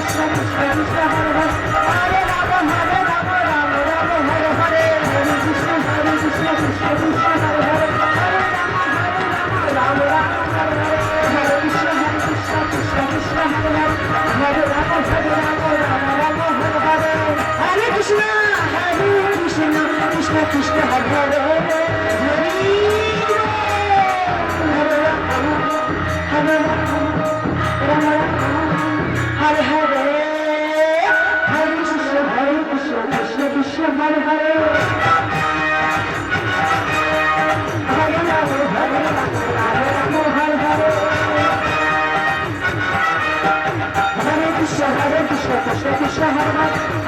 Thank you. Sheikh Shahbaz